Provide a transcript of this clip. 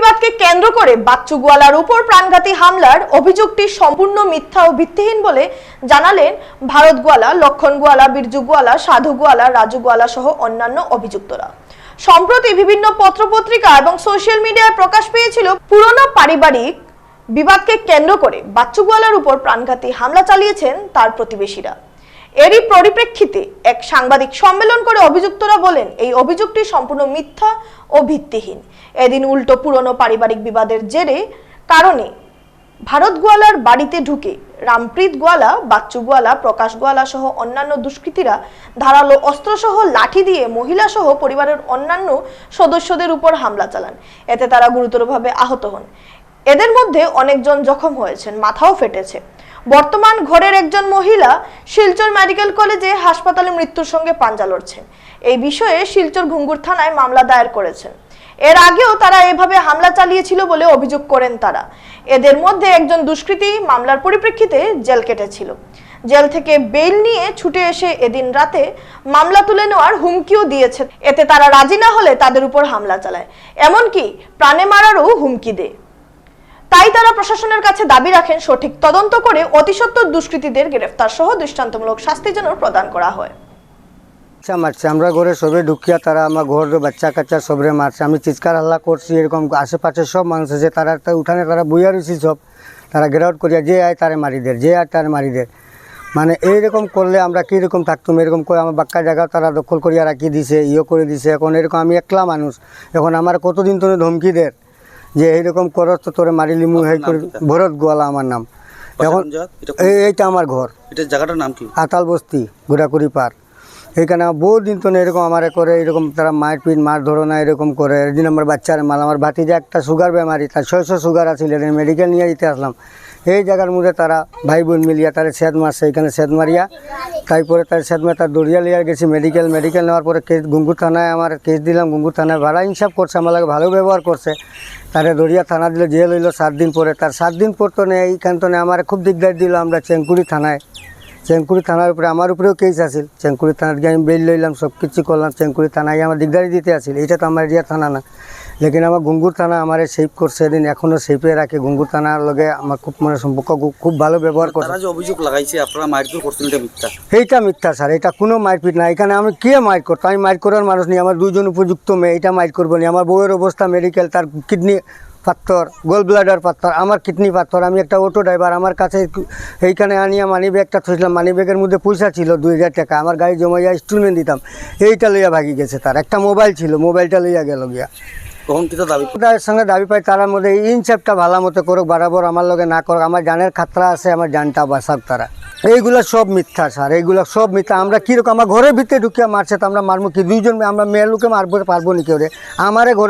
বিবাদকে কেন্দ্র করে বাচ্চু গোয়ালার উপর প্রাণঘাতী হামলার অভিযোগটি সম্পূর্ণ মিথ্যা ও ভিত্তিহীন বলে জানালেন ভারত গোয়ালা লক্ষণ গোয়ালা বীরজু গোয়ালা সাধু গোয়ালা রাজু গোয়ালা সহ অন্যান্য অভিযুক্তরা। সম্প্রতি বিভিন্ন পত্রপত্রিকা এবং সোশ্যাল মিডিয়ায় প্রকাশ পেয়েছিল পুরনো পারিবারিক বিবাদকে কেন্দ্র করে বাচ্চু গোয়ালার উপর প্রাণঘাতী হামলা চালিয়েছেন তার প্রতিবেশীরা। এরই পরিপ্রেক্ষিতে এক সাংবাদিক সম্মেলন করে অভিযুক্তরা বলেন, এই অভিযোগটি সম্পূর্ণ মিথ্যা ও ভিত্তিহীন। এদিন উল্টো পুরনো পারিবারিক বিবাদের জেরে কারণে ভারত গোয়ালার বাড়িতে ঢুকে রামপ্রীত গোয়ালা, বাচ্চু গোয়ালা, প্রকাশ গোয়ালা সহ অন্যান্য দুষ্কৃতীরা ধারালো অস্ত্রসহ লাঠি দিয়ে মহিলা সহ পরিবারের অন্যান্য সদস্যদের উপর হামলা চালান। এতে তারা গুরুতরভাবে আহত হন। এদের মধ্যে অনেকজন জখম হয়েছেন, মাথাও ফেটেছে। বর্তমান ঘরের একজন মহিলা শিলচর মেডিকেল কলেজে হাসপাতালে মৃত্যুর সঙ্গে পাঞ্জা লড়ছেন। এই বিষয়ে শিলচর ঘুঙ্গুর থানায় মামলা দায়ের করেছেন। এর আগেও তারা এভাবে হামলা চালিয়েছিল বলে অভিযোগ করেন তারা। এদের মধ্যে একজন দুষ্কৃতী মামলার পরিপ্রেক্ষিতে জেল কেটেছিল। জেল থেকে বেইল নিয়ে ছুটে এসে এদিন রাতে মামলা তুলে নেওয়ার হুমকিও দিয়েছে এতে তারা রাজি না হলে তাদের উপর হামলা চালায়। এমনকি প্রাণে মারারও হুমকি দেয়। তাই তারা প্রশাসনের কাছে দাবি রাখেন, সঠিক তদন্ত করে অতিসত্বর দুষ্কৃতীদের গ্রেফতার সহ দৃষ্টান্তমূলক শাস্তি যেন প্রদান করা হয়। বাচ্চা মারছে, আমরা ঘরে সবে ঢুকিয়া তারা আমার ঘর, বাচ্চা কাচ্চা সবরে মারছে। আমি চিৎকার হাল্লা করছি, এরকম আশেপাশে সব মানুষ আছে, তারা উঠানে তারা বইয়া রয়েছি সব। তারা গ্রাউট করিয়া যে আয় তারে মারি দের যে আয় তারে মারি দের মানে এইরকম করলে আমরা কীরকম থাকতাম, এরকম করে আমার বাক্কা জায়গা তারা দখল করিয়া রাখি দিছে ইয়ে করে দিছে। এখন এরকম আমি একলা মানুষ, এখন আমার কতদিন তোরে ধমকি দের যে এইরকম করস তো তোরে মারি লিমু হেই করে। ভরত গোয়ালা আমার নাম। এখন এইটা আমার ঘর। এটা জায়গাটার নাম কি? আতাল বস্তি ঘোরাকুড়ি পার এইখানে বহু দিন তো এরকম আমারে করে এরকম তারা মারপিট মার ধরো না এরকম করে। একদিন আমার বাচ্চার মাল আমার ভাতিজা একটা সুগার বেমারি তার ছয়শো সুগার আছিল মেডিকেল নিয়ে যেতে আসলাম। এই জায়গার মধ্যে তারা ভাই বোন মিলিয়া তারা সেদ মারছে এখানে সেদ মারিয়া। তারপরে তার মারে তার দরিয়া লিয়া গেছি মেডিকেল মেডিকেল নেওয়ার পরে কেস গুঙ্গুর থানায় আমার কেস দিলাম গুঙ্গুর থানায় ভাড়া ইনসাফ করছে, আমার লাগে ভালো ব্যবহার করছে। তারে দরিয়া থানা দিলে, জেল হইল সাত দিন পরে। তার সাত দিন পর তো নেই এইখান তো নেই, আমার খুব দিকদার দিল আমরা চেঙ্কুড়ি থানায়। চেঙ্কুড়ি থানার উপরে আমার উপরেও কেস আছিল। চেঙ্কুড়ি থানার গিয়ে আমি বেল লইলাম সব কিছু করলাম চেঙ্কুড়ি থানায় আমার দিকদারি দিতে আছিল। এটা তো আমার এরিয়া থানা না। লেকিন আমার গুঙ্গুর থানা আমার সেভ করছে এদিন এখনও সেভে রাখে। গুঙ্গুর থানার লগে আমার খুব মানে সম্পর্ক খুব- ভালো ব্যবহার করছে। যে অভিযোগ লাগাইছে আপনারা মারপিট করছেন এটা মিথ্যা? এইটা মিথ্যা স্যার এটা কোনো মারপিট না। এখানে আমি কে মাইর করতো? আমি মাইর করার মানুষ নেই আমার দুজন উপযুক্ত মেয়ে এটা মাইর করব না। আমার বউয়ের অবস্থা মেডিকেল তার কিডনি পাথর গোল ব্লাডার পাথর আমার কিডনি পাথর। আমি একটা অটো ড্রাইভার আমার কাছে এইখানে আনিয়া মানি ব্যাগটা থইছিলাম। মানি ব্যাগের মধ্যে পয়সা ছিল দুই হাজার টাকা আমার গাড়ি জমাইয়া ইনস্টলমেন্ট দিতাম। এইটা লইয়া ভাগি গেছে তার। একটা মোবাইল ছিল মোবাইলটা লইয়া গেল গিয়া। কখন কিতা দাবি তার সঙ্গে দাবি পাই, তার মধ্যে ইনসেপটা ভালো মতো করুক, বরাবর আমার লগে না করুক, আমার জানের খাতরা আছে, আমার জানটা বাসাক তারা। এইগুলা সব মিথ্যা স্যার, এইগুলো সব মিথ্যা। আমরা কীরকম, আমার ঘরের ভিতরে ঢুকিয়ে মারছে, তো আমরা মারবো কি? দুইজন, আমরা মেয়ে লোকে মারবো, পারব নি কেউ রে? আমারে ঘরে